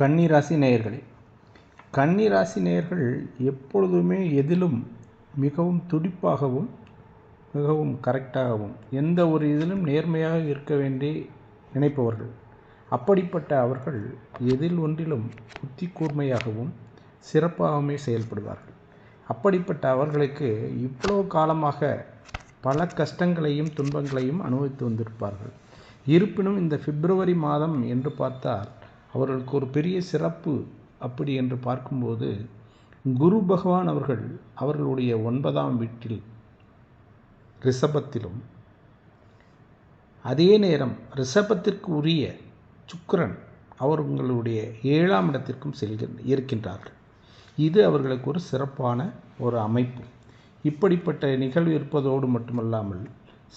கன்னிராசி நேயர்களே கன்னிராசி நேயர்கள் எப்பொழுதுமே எதிலும் மிகவும் துடிப்பாகவும் மிகவும் கரெக்டாகவும் எந்த ஒரு இதிலும் நேர்மையாக இருக்க வேண்டி நினைப்பவர்கள். அப்படிப்பட்ட அவர்கள் எதில் ஒன்றிலும் புத்தி கூர்மையாகவும் சிறப்பாகவுமே செயல்படுவார்கள். அப்படிப்பட்ட அவர்களுக்கு இவ்வளோ காலமாக பல கஷ்டங்களையும் துன்பங்களையும் அனுபவித்து வந்திருப்பார்கள். இருப்பினும் இந்த பிப்ரவரி மாதம் என்று பார்த்தால் அவர்களுக்கு ஒரு பெரிய சிறப்பு அப்படி என்று பார்க்கும்போது குரு பகவான் அவர்கள் அவர்களுடைய ஒன்பதாம் வீட்டில் ரிஷபத்திலும் அதே நேரம் ரிஷபத்திற்கு உரிய சுக்கரன் அவர்களுடைய ஏழாம் இடத்திற்கும் செல்கிற இருக்கின்றார்கள். இது அவர்களுக்கு ஒரு சிறப்பான ஒரு அமைப்பு. இப்படிப்பட்ட நிகழ்வு இருப்பதோடு மட்டுமல்லாமல்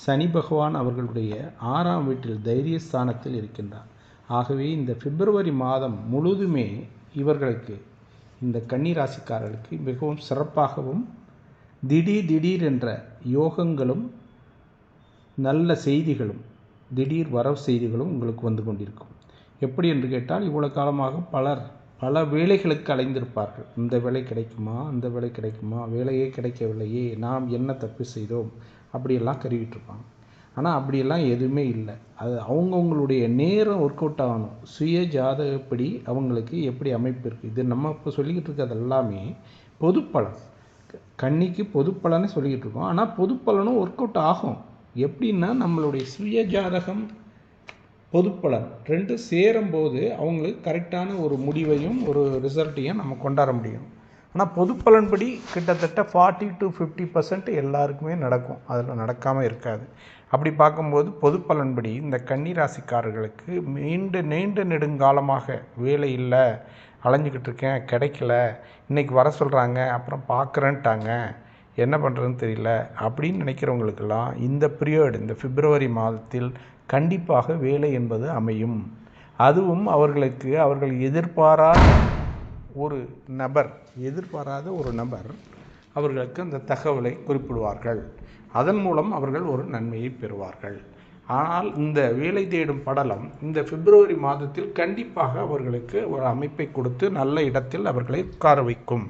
சனி பகவான் அவர்களுடைய ஆறாம் வீட்டில் தைரியஸ்தானத்தில் இருக்கின்றார். ஆகவே இந்த பிப்ரவரி மாதம் முழுதுமே இவர்களுக்கு இந்த கன்னிராசிக்காரர்களுக்கு மிகவும் சிறப்பாகவும் திடீர் திடீர் என்ற யோகங்களும் நல்ல செய்திகளும் திடீர் வரவு செய்திகளும் உங்களுக்கு வந்து கொண்டிருக்கும். எப்படி என்று கேட்டால் இவ்வளோ காலமாக பலர் பல வேலைகளுக்கு அலைந்திருப்பார்கள். இந்த வேலை கிடைக்குமா? அந்த வேலை கிடைக்குமா? வேலையே கிடைக்கவில்லையே. நாம் என்ன தப்பு செய்தோம்? அப்படியெல்லாம் கருவிட்டுருப்பாங்க. ஆனால் அப்படியெல்லாம் எதுவுமே இல்லை. அது அவங்கவுங்களுடைய நேரம் ஒர்க் அவுட் ஆகணும். சுய ஜாதகப்படி அவங்களுக்கு எப்படி அமைப்பு இருக்குது இது நம்ம இப்போ சொல்லிக்கிட்டு இருக்கிறது எல்லாமே பொதுப்பலன். கன்னிக்கு பொதுப்பலனே சொல்லிக்கிட்டு இருக்கோம். ஆனால் பொதுப்பலனும் ஒர்க் அவுட் ஆகும். எப்படின்னா நம்மளுடைய சுய ஜாதகம் பொதுப்பலன். ரெண்டும் சேரும்போது அவங்களுக்கு கரெக்டான ஒரு முடிவையும் ஒரு ரிசல்ட்டையும் நம்ம கொண்டாட முடியும். ஆனால் பொதுப்பலன்படி கிட்டத்தட்ட ஃபார்ட்டி டு ஃபிஃப்டி பர்சன்ட் எல்லாருக்குமே நடக்கும். அதில் நடக்காமல் இருக்காது. அப்படி பார்க்கும்போது பொது பலன்படி இந்த கன்னிராசிக்காரர்களுக்கு நீண்ட நீண்ட நெடுங்காலமாக வேலை இல்லை. அலைஞ்சிக்கிட்டு இருக்கேன் கிடைக்கல. இன்றைக்கி வர சொல்கிறாங்க அப்புறம் பார்க்குறேன்ட்டாங்க. என்ன பண்ணுறதுன்னு தெரியல. அப்படின்னு நினைக்கிறவங்களுக்கெல்லாம் இந்த பீரியட் இந்த பிப்ரவரி மாதத்தில் கண்டிப்பாக வேலை என்பது அமையும். அதுவும் அவர்களுக்கு அவர்கள் எதிர்பாராத ஒரு நபர் எதிர்பாராத ஒரு நபர் அவர்களுக்கு அந்த தகவலை குறிப்பிடுவார்கள். அதன் மூலம் அவர்கள் ஒரு நன்மையை பெறுவார்கள். ஆனால் இந்த வேலை தேடும் படலம் இந்த பிப்ரவரி மாதத்தில் கண்டிப்பாக அவர்களுக்கு ஒரு அமைப்பை கொடுத்து நல்ல இடத்தில் அவர்களை உட்கார வைக்கும்.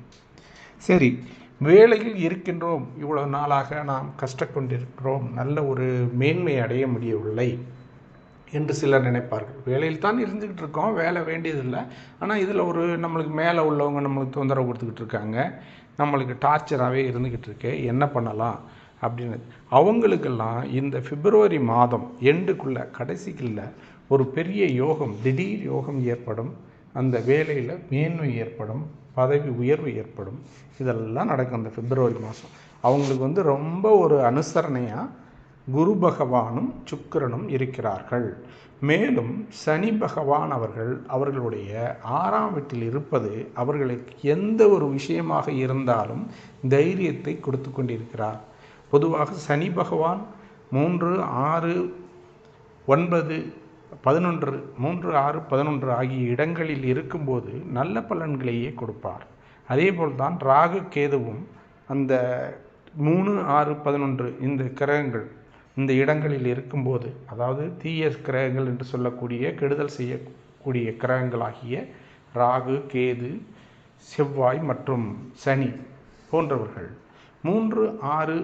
சரி வேலையில் இருக்கின்றோம். இவ்வளவு நாளாக நாம் கஷ்டக்கொண்டிருக்கிறோம். நல்ல ஒரு மேன்மை அடைய முடியவில்லை. என்று சிலர் நினைப்பார்கள். வேலையில் தான் இருந்துக்கிட்டு இருக்கோம் வேலை வேண்டியதில்லை. ஆனால் இதில் ஒரு நம்மளுக்கு மேலே உள்ளவங்க நம்மளுக்கு தொந்தரவு கொடுத்துக்கிட்டு இருக்காங்க. நம்மளுக்கு டார்ச்சராகவே இருந்துக்கிட்டு இருக்கு என்ன பண்ணலாம் அப்படின்னு. அவங்களுக்கெல்லாம் இந்த பிப்ரவரி மாதம் எண்டுக்குள்ளே கடைசிக்குள்ள ஒரு பெரிய யோகம் திடீர் யோகம் ஏற்படும். அந்த வேலையில் மேன்மை ஏற்படும் பதவி உயர்வு ஏற்படும். இதெல்லாம் நடக்கும் அந்த பிப்ரவரி மாதம். அவங்களுக்கு வந்து ரொம்ப ஒரு அனுசரணையாக குரு பகவானும் சுக்கிரனும் இருக்கிறார்கள். மேலும் சனி பகவான் அவர்கள் அவர்களுடைய ஆறாம் வீட்டில் இருப்பது அவர்களுக்கு எந்த ஒரு விஷயமாக இருந்தாலும் தைரியத்தை கொடுத்து கொண்டிருக்கிறார். பொதுவாக சனி பகவான் மூன்று ஆறு ஒன்பது பதினொன்று மூன்று ஆறு பதினொன்று ஆகிய இடங்களில் இருக்கும்போது நல்ல பலன்களையே கொடுப்பார். அதேபோல் தான் ராகு கேதுவும் அந்த மூணு ஆறு பதினொன்று இந்த கிரகங்கள் இந்த இடங்களில் இருக்கும்போது அதாவது தீய கிரகங்கள் என்று சொல்லக்கூடிய கெடுதல் செய்யக்கூடிய கிரகங்களாகிய ராகு கேது செவ்வாய் மற்றும் சனி போன்றவர்கள் மூன்று ஆறு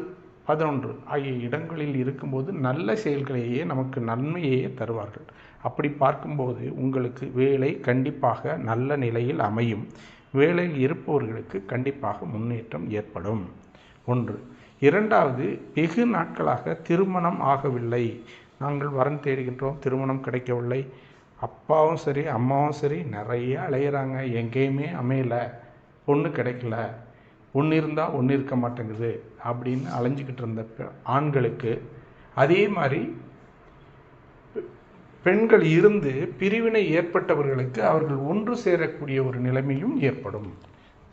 பதினொன்று ஆகிய இடங்களில் இருக்கும்போது நல்ல செயல்களையே நமக்கு நன்மையே தருவார்கள். அப்படி பார்க்கும்போது உங்களுக்கு வேலை கண்டிப்பாக நல்ல நிலையில் அமையும். வேலையில் இருப்பவர்களுக்கு கண்டிப்பாக முன்னேற்றம் ஏற்படும். ஒன்று. இரண்டாவது வெகு நாட்களாக திருமணம் ஆகவில்லை. நாங்கள் வரன் தேடுகின்றோம் திருமணம் கிடைக்கவில்லை. அப்பாவும் சரி அம்மாவும் சரி நிறைய அலையிறாங்க. எங்கேயுமே அமையலை. பொண்ணு கிடைக்கல. ஒன்று இருந்தால் ஒன்று இருக்க மாட்டேங்குது அப்படின்னு அலைஞ்சிக்கிட்டு இருந்த ஆண்களுக்கு அதே மாதிரி பெண்கள் இருந்து பிரிவினை ஏற்பட்டவர்களுக்கு அவர்கள் ஒன்று சேரக்கூடிய ஒரு நிலைமையும் ஏற்படும்.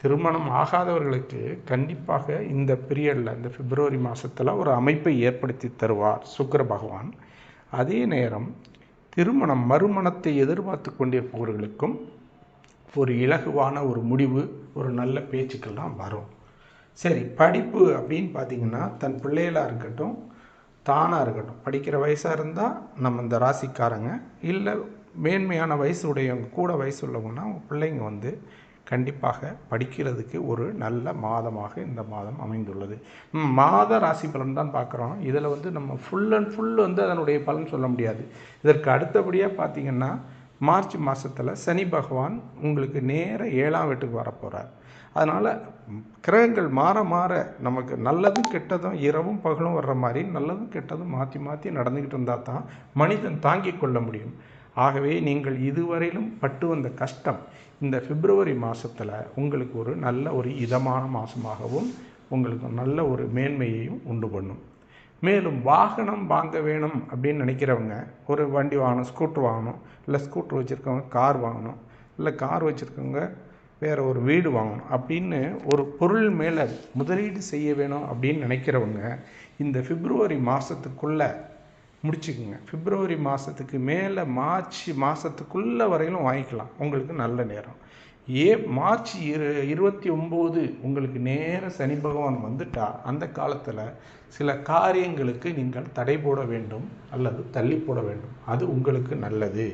திருமணம் ஆகாதவர்களுக்கு கண்டிப்பாக இந்த பீரியடில் இந்த பிப்ரவரி மாதத்தில் ஒரு அமைப்பை ஏற்படுத்தி தருவார் சுக்கர பகவான். அதே நேரம் திருமணம் மறுமணத்தை எதிர்பார்த்து கொண்டிருப்பவர்களுக்கும் ஒரு இலகுவான ஒரு முடிவு ஒரு நல்ல பேச்சுக்கெல்லாம் வரும். சரி படிப்பு அப்படின்னு பார்த்தீங்கன்னா தன் பிள்ளைகளாக இருக்கட்டும் தானாக இருக்கட்டும் படிக்கிற வயசாக இருந்தால் நம்ம இந்த ராசிக்காரங்க இல்லை மேன்மையான வயசு உடையவங்க கூட வயசு உள்ளவங்கன்னா அவங்க பிள்ளைங்க வந்து கண்டிப்பாக படிக்கிறதுக்கு ஒரு நல்ல மாதமாக இந்த மாதம் அமைந்துள்ளது. மாத ராசி பலன் தான் பார்க்குறோம். இதில் வந்து நம்ம ஃபுல் அண்ட் ஃபுல் வந்து அதனுடைய பலன் சொல்ல முடியாது. இதற்கு அடுத்தபடியாக பார்த்தீங்கன்னா மார்ச் மாதத்தில் சனி பகவான் உங்களுக்கு நேர ஏழாம் வீட்டுக்கு வரப்போகிறார் அதனால் கிரகங்கள் மாற மாற நமக்கு நல்லதும் கெட்டதும் இரவும் பகலும் வர்ற மாதிரி நல்லதும் கெட்டதும் மாற்றி மாற்றி நடந்துக்கிட்டு இருந்தால் தான் மனிதன் தாங்கிக் கொள்ள முடியும். ஆகவே நீங்கள் இதுவரையிலும் பட்டு வந்த கஷ்டம் இந்த பிப்ரவரி மாதத்தில் உங்களுக்கு ஒரு நல்ல ஒரு இதமான மாதமாகவும் உங்களுக்கு நல்ல ஒரு மேன்மையையும் உண்டு பண்ணும். மேலும் வாகனம் வாங்க வேணும் அப்படின்னு நினைக்கிறவங்க ஒரு வண்டி வாங்கணும் ஸ்கூட்ரு வாங்கணும் இல்லை ஸ்கூட்ரு வச்சுருக்கவங்க கார் வாங்கணும் இல்லை கார் வச்சுருக்கவங்க வேறு ஒரு வீடு வாங்கணும் அப்படின்னு ஒரு பொருள் மேலே முதலீடு செய்ய வேணும் அப்படின்னு நினைக்கிறவங்க இந்த பிப்ரவரி மாதத்துக்குள்ளே முடிச்சுக்குங்க. பிப்ரவரி மாதத்துக்கு மேலே மார்ச் மாதத்துக்குள்ளே வரையிலும் வாங்கிக்கலாம். உங்களுக்கு நல்ல நேரம். ஏ மார்ச் இரு இருபத்தி ஒம்பது உங்களுக்கு நேர சனி பகவான் வந்துட்டா அந்த காலத்தில் சில காரியங்களுக்கு நீங்கள் தடை போட வேண்டும் அல்லது தள்ளி போட வேண்டும். அது உங்களுக்கு நல்லது.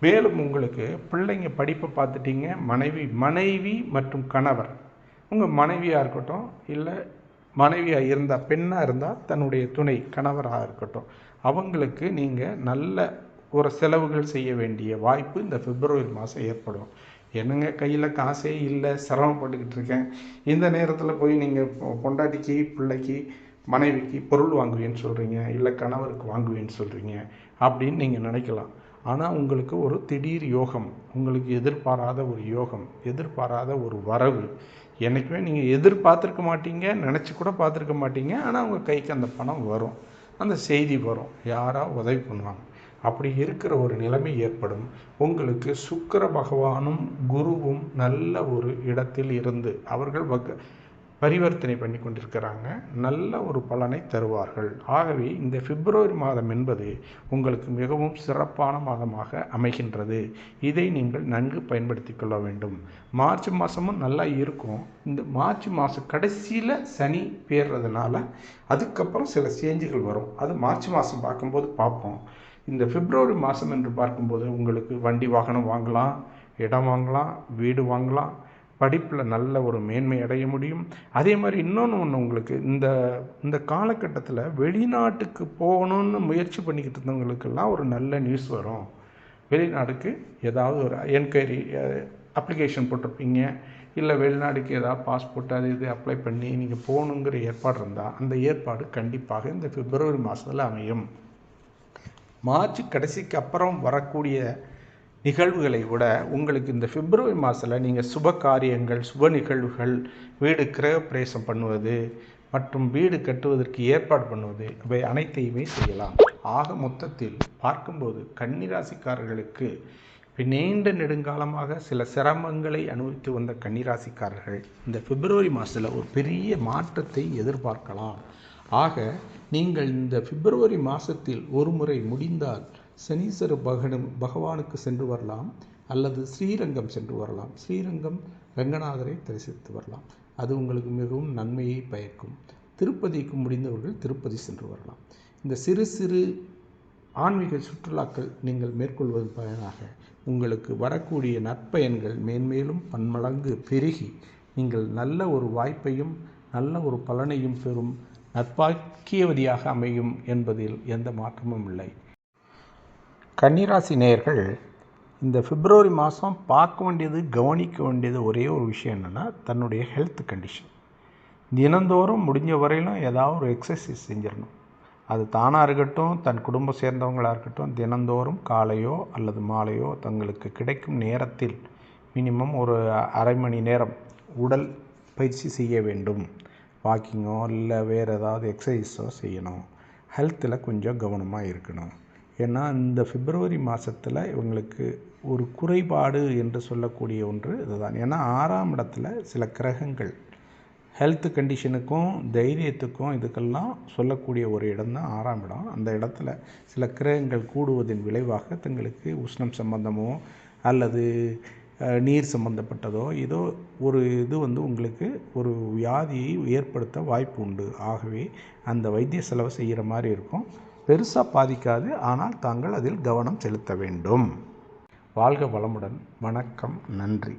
மேலும் உங்களுக்கு பிள்ளைங்க படிப்பை பார்த்துட்டீங்க. மனைவி மனைவி மற்றும் கணவர். உங்கள் மனைவியாக இருக்கட்டும் இல்லை மனைவியாக இருந்தால் பெண்ணாக இருந்தால் தன்னுடைய துணை கணவராக இருக்கட்டும். அவங்களுக்கு நீங்கள் நல்ல ஒரு செலவுகள் செய்ய வேண்டிய வாய்ப்பு இந்த பிப்ரவரி மாதம் ஏற்படும். என்னங்க கையில் காசே இல்லை சிரமப்பட்டுக்கிட்டு இருக்கேன். இந்த நேரத்தில் போய் நீங்கள் பொண்டாட்டிக்கு பிள்ளைக்கு மனைவிக்கு பொருள் வாங்குவேன்னு சொல்கிறீங்க இல்லை கணவருக்கு வாங்குவேன்னு சொல்கிறீங்க அப்படின்னு நீங்கள் நினைக்கலாம். ஆனால் உங்களுக்கு ஒரு திடீர் யோகம் உங்களுக்கு எதிர்பாராத ஒரு யோகம் எதிர்பாராத ஒரு வரவு என்றைக்குமே நீங்கள் எதிர்பார்த்துருக்க மாட்டீங்க நினச்சி கூட பார்த்துருக்க மாட்டீங்க ஆனால் உங்கள் கைக்கு அந்த பணம் வரும். அந்த செய்தி வரும். யாரா உதவி பண்ணுவாங்க. அப்படி இருக்கிற ஒரு நிலைமை ஏற்படும். உங்களுக்கு சுக்கிர பகவானும் குருவும் நல்ல ஒரு இடத்தில் இருந்து அவர்கள் வக பரிவர்த்தனை பண்ணி கொண்டிருக்கிறாங்க. நல்ல ஒரு பலனை தருவார்கள். ஆகவே இந்த பிப்ரவரி மாதம் என்பது உங்களுக்கு மிகவும் சிறப்பான மாதமாக அமைகின்றது. இதை நீங்கள் நன்கு பயன்படுத்தி கொள்ள வேண்டும். மார்ச் மாதமும் நல்லா இருக்கும். இந்த மார்ச் மாதம் கடைசியில் சனி பேர்றதுனால அதுக்கப்புறம் சில சேஞ்சுகள் வரும். அது மார்ச் மாதம் பார்க்கும்போது பார்ப்போம். இந்த பிப்ரவரி மாதம் என்று பார்க்கும்போது உங்களுக்கு வண்டி வாகனம் வாங்கலாம் இடம் வாங்கலாம் வீடு வாங்கலாம் படிப்பில் நல்ல ஒரு மேன்மை அடைய முடியும். அதே மாதிரி இன்னொன்று ஒன்று உங்களுக்கு இந்த இந்த காலகட்டத்தில் வெளிநாட்டுக்கு போகணுன்னு முயற்சி பண்ணிக்கிட்டு இருந்தவங்களுக்கெல்லாம் ஒரு நல்ல நியூஸ் வரும். வெளிநாடுக்கு ஏதாவது ஒரு என்கொயரி அப்ளிகேஷன் போட்டிருப்பீங்க. இல்லை வெளிநாடுக்கு ஏதாவது பாஸ்போர்ட் அது இது அப்ளை பண்ணி நீங்கள் போகணுங்கிற ஏற்பாடு இருந்தால் அந்த ஏற்பாடு கண்டிப்பாக இந்த பிப்ரவரி மாதத்தில் அமையும். மார்ச் கடைசிக்கு அப்புறம் வரக்கூடிய நிகழ்வுகளை விட உங்களுக்கு இந்த பிப்ரவரி மாதத்தில் நீங்கள் சுப காரியங்கள் சுப நிகழ்வுகள் வீடு கிரகப்பிரவேசம் பண்ணுவது மற்றும் வீடு கட்டுவதற்கு ஏற்பாடு பண்ணுவது இவை அனைத்தையுமே செய்யலாம். ஆக மொத்தத்தில் பார்க்கும்போது கன்னிராசிக்காரர்களுக்கு நீண்ட நெடுங்காலமாக சில சிரமங்களை அனுபவித்து வந்த கன்னிராசிக்காரர்கள் இந்த பிப்ரவரி மாதத்தில் ஒரு பெரிய மாற்றத்தை எதிர்பார்க்கலாம். ஆக நீங்கள் இந்த பிப்ரவரி மாதத்தில் ஒரு முறை முடிந்தால் சனீஸ்வர பகனும் பகவானுக்கு சென்று வரலாம் அல்லது ஸ்ரீரங்கம் சென்று வரலாம். ஸ்ரீரங்கம் ரங்கநாதரை தரிசித்து வரலாம். அது உங்களுக்கு மிகவும் நன்மையை பயக்கும். திருப்பதிக்கு முடிந்தவர்கள் திருப்பதி சென்று வரலாம். இந்த சிறு சிறு ஆன்மீக சுற்றுலாக்கள் நீங்கள் மேற்கொள்வதன் பயனாக உங்களுக்கு வரக்கூடிய நற்பயன்கள் மேன்மேலும் பன்மடங்கு பெருகி நீங்கள் நல்ல ஒரு வாய்ப்பையும் நல்ல ஒரு பலனையும் பெறும் நற்பாக்கியவதியாக அமையும் என்பதில் எந்த மாற்றமும் இல்லை. கன்னிராசி நேயர்கள் இந்த பிப்ரவரி மாதம் பார்க்க வேண்டியது கவனிக்க வேண்டியது ஒரே ஒரு விஷயம் என்னென்னா தன்னுடைய ஹெல்த் கண்டிஷன் தினந்தோறும் முடிஞ்ச வரையிலும் ஏதாவது ஒரு எக்ஸசைஸ் செஞ்சிடணும். அது தானாக இருக்கட்டும் தன் குடும்பம் சேர்ந்தவங்களாக இருக்கட்டும் தினந்தோறும் காலையோ அல்லது மாலையோ தங்களுக்கு கிடைக்கும் நேரத்தில் மினிமம் ஒரு அரை மணி நேரம் உடல் பயிற்சி செய்ய வேண்டும். வாக்கிங்கோ இல்லை வேறு ஏதாவது எக்ஸசைஸோ செய்யணும். ஹெல்த்தில் கொஞ்சம் கவனமாக இருக்கணும். ஏன்னா இந்த பிப்ரவரி மாதத்தில் இவங்களுக்கு ஒரு குறைபாடு என்று சொல்லக்கூடிய ஒன்று இதுதான். ஏன்னா ஆறாம் இடத்துல சில கிரகங்கள் ஹெல்த் கண்டிஷனுக்கும் தைரியத்துக்கும் இதுக்கெல்லாம் சொல்லக்கூடிய ஒரு இடம் தான் ஆறாம் இடம். அந்த இடத்துல சில கிரகங்கள் கூடுவதன் விளைவாக தங்களுக்கு உஷ்ணம் சம்பந்தமோ அல்லது நீர் சம்பந்தப்பட்டதோ ஏதோ ஒரு இது வந்து உங்களுக்கு ஒரு வியாதியை ஏற்படுத்த வாய்ப்பு உண்டு. ஆகவே அந்த வைத்திய செலவு செய்கிற மாதிரி இருக்கும். பெருசாக பாதிக்காது ஆனால் தாங்கள் அதில் கவனம் செலுத்த வேண்டும். வாழ்க வளமுடன். வணக்கம். நன்றி.